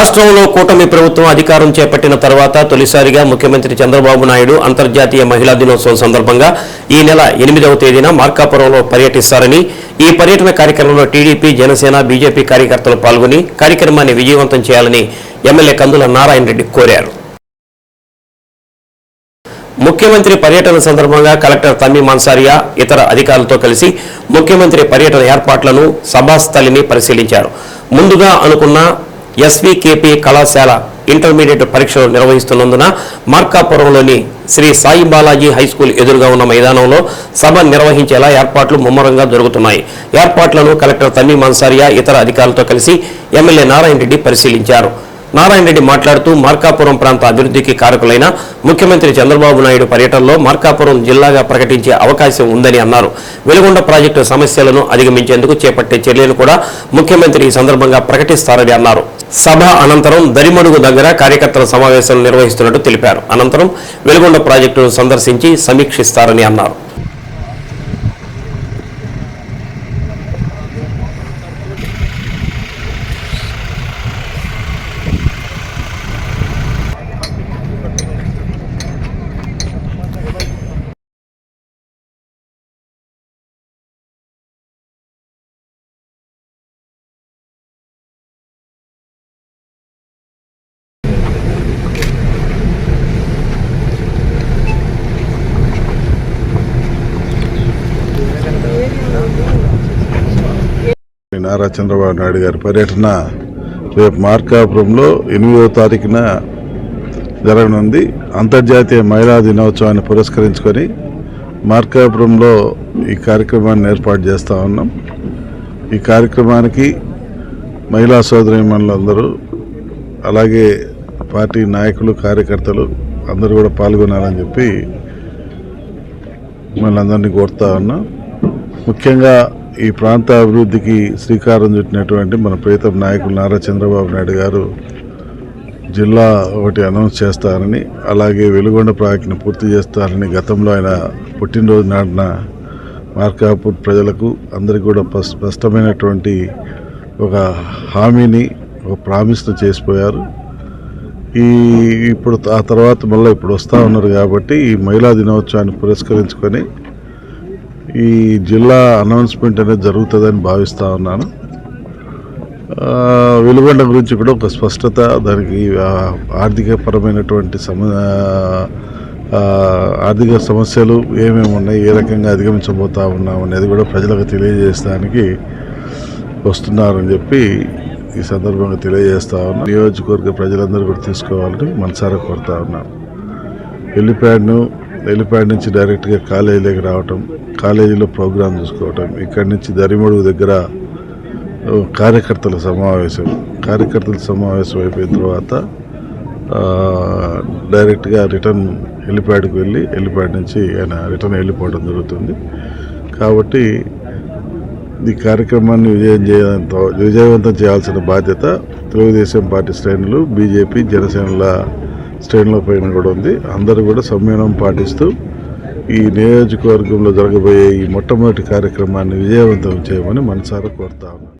రాష్ట్రంలో కూటమి ప్రభుత్వం అధికారం చేపట్టిన తర్వాత తొలిసారిగా ముఖ్యమంత్రి చంద్రబాబు నాయుడు అంతర్జాతీయ మహిళా దినోత్సవం సందర్భంగా ఈ నెల ఎనిమిదవ తేదీన మార్కాపురంలో పర్యటిస్తారని ఈ పర్యటన కార్యక్రమంలో టీడీపీ జనసేన బీజేపీ కార్యకర్తలు పాల్గొని కార్యక్రమాన్ని విజయవంతం చేయాలని ఎమ్మెల్యే కందుల నారాయణ రెడ్డి కోరారు. ముఖ్యమంత్రి పర్యటన సందర్భంగా కలెక్టర్ తమ్మి మన్సారియా ఇతర అధికారులతో కలిసి ముఖ్యమంత్రి పర్యటన ఏర్పాట్లను సభాస్థలిని పరిశీలించారు. ముందుగా అనుకున్న ఎస్వికేపీ కళాశాల ఇంటర్మీడియట్ పరీక్షలు నిర్వహిస్తున్నందున మార్కాపురంలోని శ్రీ సాయి బాలాజీ హైస్కూల్ ఎదురుగా ఉన్న మైదానంలో సభ నిర్వహించేలా ఏర్పాట్లు ముమ్మరంగా జరుగుతున్నాయి. ఏర్పాట్లను కలెక్టర్ తమ్మి మన్సారియా ఇతర అధికారులతో కలిసి ఎమ్మెల్యే నారాయణ రెడ్డి పరిశీలించారు. నారాయణ రెడ్డి మాట్లాడుతూ మార్కాపురం ప్రాంత అభివృద్ధికి కారకులైన ముఖ్యమంత్రి చంద్రబాబు నాయుడు పర్యటనలో మార్కాపురం జిల్లాగా ప్రకటించే అవకాశం ఉందని అన్నారు. వెలుగొండ ప్రాజెక్టు సమస్యలను అధిగమించేందుకు చేపట్టే చర్యలు కూడా ముఖ్యమంత్రి ఈ సందర్భంగా ప్రకటిస్తారని అన్నారు. సభ అనంతరం దరిమడుగు దగ్గర కార్యకర్తల సమావేశం నిర్వహిస్తున్నట్టు తెలిపారు. అనంతరం వెలుగొండ ప్రాజెక్టును సందర్శించి సమీక్షిస్తారని అన్నారు. నారా చంద్రబాబు నాయుడు గారి పర్యటన రేపు మార్కాపురంలో ఎనిమిదవ తారీఖున జరగనుంది. అంతర్జాతీయ మహిళా దినోత్సవాన్ని పురస్కరించుకొని మార్కాపురంలో ఈ కార్యక్రమాన్ని ఏర్పాటు చేస్తూ ఉన్నాం. ఈ కార్యక్రమానికి మహిళా సోదరిమణులందరూ అలాగే పార్టీ నాయకులు కార్యకర్తలు అందరూ కూడా పాల్గొనాలని చెప్పి మిమ్మల్ని అందరినీ కోరుతా ఉన్నాం. ముఖ్యంగా ఈ ప్రాంత అభివృద్ధికి శ్రీకారం చుట్టినటువంటి మన ప్రీతం నాయకులు నారా చంద్రబాబు నాయుడు గారు జిల్లా ఒకటి అనౌన్స్ చేస్తారని అలాగే వెలుగొండ ప్రాజెక్టును పూర్తి చేస్తారని గతంలో ఆయన పుట్టినరోజు నాటిన మార్కాపూర్ ప్రజలకు అందరికీ కూడా స్పష్టమైనటువంటి ఒక హామీని ఒక ప్రామిస్ను చేసిపోయారు. ఈ ఇప్పుడు ఆ తర్వాత మళ్ళీ ఇప్పుడు వస్తూ ఉన్నారు కాబట్టి ఈ మహిళా దినోత్సవాన్ని పురస్కరించుకొని ఈ జిల్లా అనౌన్స్మెంట్ అనేది జరుగుతుందని భావిస్తూ ఉన్నాను. వెలుగొండ గురించి కూడా ఒక స్పష్టత దానికి ఆర్థికపరమైనటువంటి సమ ఆర్థిక సమస్యలు ఏమేమి ఉన్నాయి ఏ రకంగా అధిగమించబోతా ఉన్నాం అనేది కూడా ప్రజలకు తెలియజేయడానికి వస్తున్నారని చెప్పి ఈ సందర్భంగా తెలియజేస్తా ఉన్నాం నియోజకవర్గ ప్రజలందరూ కూడా తీసుకోవాలని మనసారా కోరుతా ఉన్నాం. హెలిప్యాడ్ను హెలిప్యాడ్ నుంచి డైరెక్ట్గా కాలేజీలోకి రావటం కాలేజీలో ప్రోగ్రామ్ చూసుకోవటం ఇక్కడి నుంచి దరిమడుగు దగ్గర కార్యకర్తల సమావేశం. కార్యకర్తల సమావేశం అయిపోయిన తర్వాత డైరెక్ట్గా రిటర్న్ హెలిప్యాడ్కి వెళ్ళి హెలిప్యాడ్ నుంచి ఆయన రిటర్న్ వెళ్ళిపోవడం జరుగుతుంది. కాబట్టి ఈ కార్యక్రమాన్ని విజయం చేయడంతో విజయవంతం చేయాల్సిన బాధ్యత తెలుగుదేశం పార్టీ శ్రేణులు బీజేపీ జనసేనల శ్రేణుల పైన కూడా ఉంది. అందరూ కూడా సంయమనం పాటిస్తూ ఈ నియోజకవర్గంలో జరగబోయే ఈ మొట్టమొదటి కార్యక్రమాన్ని విజయవంతం చేయమని మనసారా కోరుతా